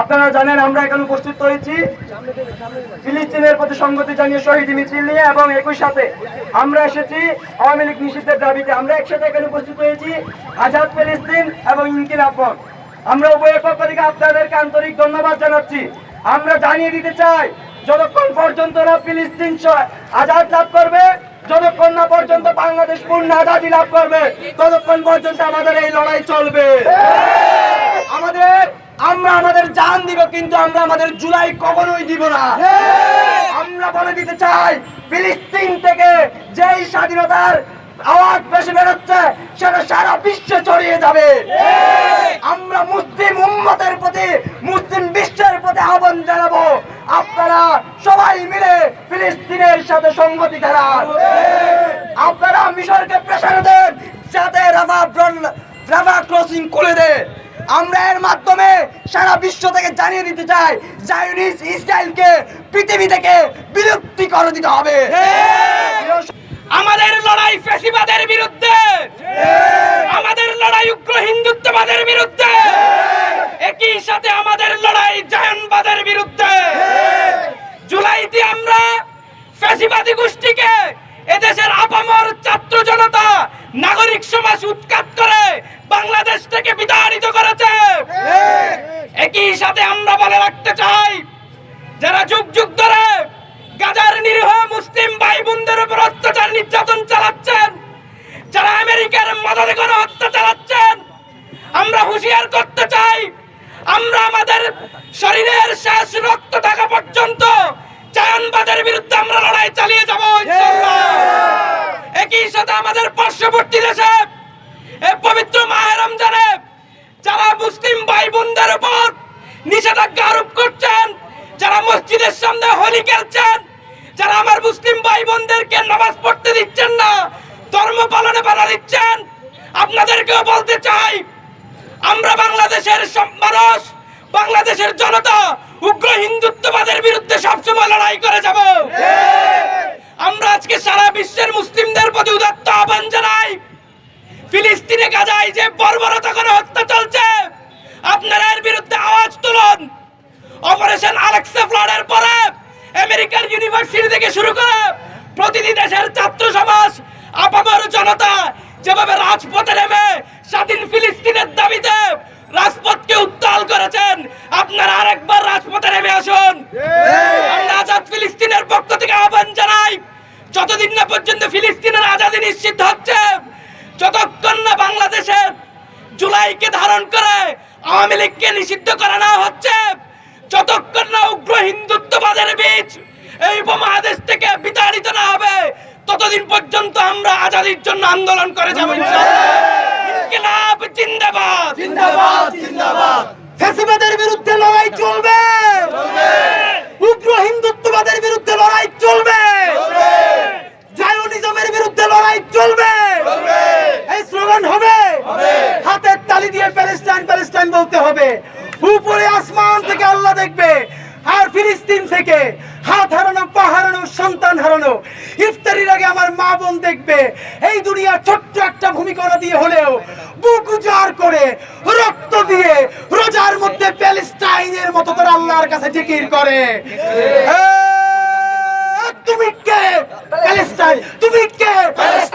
আপনারা জানেন আমরা এখানে উপস্থিত হয়েছি। ফিলিস্তিনের প্রতি সংগতি জানিয়ে শহীদ মিছিল নিয়ে এবং একই সাথে আমরা এসেছি আওয়ামী লীগ নিষিদ্ধের দাবিতে। আমরা একসাথে এখানে উপস্থিত হয়েছি। আজাদ ফিলিস্তিন এবং ইনকিলাব পথ। আমরা উভয়ের পক্ষ থেকে আপনাদেরকে আন্তরিক ধন্যবাদ জানাচ্ছি। আমরা জানিয়ে দিতে চাই, যতক্ষণ পর্যন্ত না ফিলিস্তিন আজাদ লাভ করবে, যতক্ষণ না পর্যন্ত বাংলাদেশ পূর্ণ আজাদি লাভ করবে, ততক্ষণ পর্যন্ত আমাদের এই লড়াই চলবে। আমাদের আমরা আমাদের জান দিব কিন্তু আমরা আমাদের জুলাই কখনোই দিব না। আমরা বলে দিতে চাই ফিলিস্তিন থেকে যেই স্বাধীনতার আওয়াজ বেশি বেরোচ্ছে সেটা সারা বিশ্বে ছড়িয়ে যাবে। আমরা মুসলিম উম্মতের প্রতি মুসলিম বিশ্বের প্রতি আহ্বান জানাব। আপনারা সবাই মিলে ফিলিস্তিনের সাথে সংগতি খেলান আপনারা মিশরকে প্রেশার দেন যাতে রাফা রাফা ক্রসিং খুলে দেয়। আমরা এর মাধ্যমে সারা বিশ্ব থেকে জানিয়ে দিতে চাই জায়নিস ইসরায়েলকে পৃথিবী থেকে বিলুপ্তি করে দিতে হবে। আমাদের লড়াই ফ্যাসিবাদের বিরুদ্ধে। আমাদের লড়াই উগ্র হিন্দুত্ববাদের বিরুদ্ধে। একই সাথে আমাদের লড়াই জায়নবাদের বিরুদ্ধে। জুলাইতে আমরা ফ্যাসিবাদী গোষ্ঠীকে এদেশের আপামর ছাত্র জনতা, নাগরিক সমাজ উৎখাত করে বাংলাদেশ থেকে বিতাড়িত করেছে। একই সাথে আমরা বলে রাখতে চাই যারা যুগ যুগ ধরে গাজার নিরীহ মুসলিম ভাই বোনদের উপর অত্যাচার নির্যাতন চালাচ্ছেন যারা আমেরিকার মদতে করে হত্যা চালাচ্ছেন আমরা হুঁশিয়ার করতে চাই আমরা আমাদের শরীরের শেষ রক্ত থাকা পর্যন্ত চায়নবাদের বিরুদ্ধে আমরা লড়াই চালিয়ে যাব একই সাথে আমাদের পার্শ্ববর্তী দেশে এই পবিত্র মাহে রমজানে যারা মুসলিম ভাই বোনদের উপর নিষেধাজ্ঞা আরোপ করছেন যারা মসজিদের সামনে হোলি খেলছেন। যারা আমার মুসলিম ভাই বোনদেরকে নামাজ পড়তে দিচ্ছেন না, ধর্ম পালনে বাধা দিচ্ছেন, আপনাদেরকেও বলতে চাই, আমরা বাংলাদেশের মানুষ, বাংলাদেশের জনতা উগ্র হিন্দুত্ববাদের বিরুদ্ধে সবসময় লড়াই করে যাব। আমরা আজকে সারা বিশ্বের মুসলিমদের প্রতি উদাত্ত আহ্বান জানাই, ফিলিস্তিনে, গাজায় যে বর্বরতা করে হত্যা চলছে আপনারা এর বিরুদ্ধে আওয়াজ তুলুন অপারেশন আলেক্সা ফ্লাডের পরে আমেরিকার ইউনিভার্সিটি থেকে শুরু করে প্রতিটি দেশের ছাত্র সমাজ আপামর জনতা যেভাবে রাজপথে নেমে স্বাধীন ফিলিস্তিনের দাবিতে রাজপথকে উত্তাল করেছেন আপনারা আরেকবার রাজপথে নেমে আসুন। আমরা আজাদ ফিলিস্তিনের পক্ষ থেকে আহ্বান জানাই যতদিন না পর্যন্ত ফিলিস্তিনের আজাদি নিশ্চিত হচ্ছে যতক্ষণ না বাংলাদেশের জুলাইকে ধারণ করে আওয়ামী লীগকে নিষিদ্ধ করা না হচ্ছে যতক্ষণ না উগ্র হিন্দুত্ববাদের বীজ এই উপমহাদেশ থেকে বিতাড়িত না হবে। ততদিন পর্যন্ত আমরা আজাদির জন্য আন্দোলন করে যাব ইনকিলাব জিন্দাবাদ। জিন্দাবাদ জিন্দাবাদ। ফ্যাসিবাদের বিরুদ্ধে লড়াই চলবে। উগ্র হিন্দুত্ববাদের বিরুদ্ধে লড়াই চলবে। জায়োনিজমের বিরুদ্ধে লড়াই চলবে। এই স্লোগান হবে। হাতের তালি দিয়ে প্যালেস্টাইন প্যালেস্টাইন বলতে হবে। উপরে আসমান থেকে আল্লাহ দেখবে। আর ফিলিস্তিন থেকে হাত হারানো পা হারানো সন্তান হারানো ইফতারির আগে আমার মা বোন দেখবে এই দুনিয়া ছোট্ট একটা ভূমিকরা দিয়ে হলেও বুক উজাড় করে রক্ত দিয়ে রোজার মধ্যে প্যালেস্টাইনের মতো করে আল্লাহর কাছে জিকির করে। তুমি কে? প্যালেস্টাইন। তুমি কে? প্যালেস্টাইন!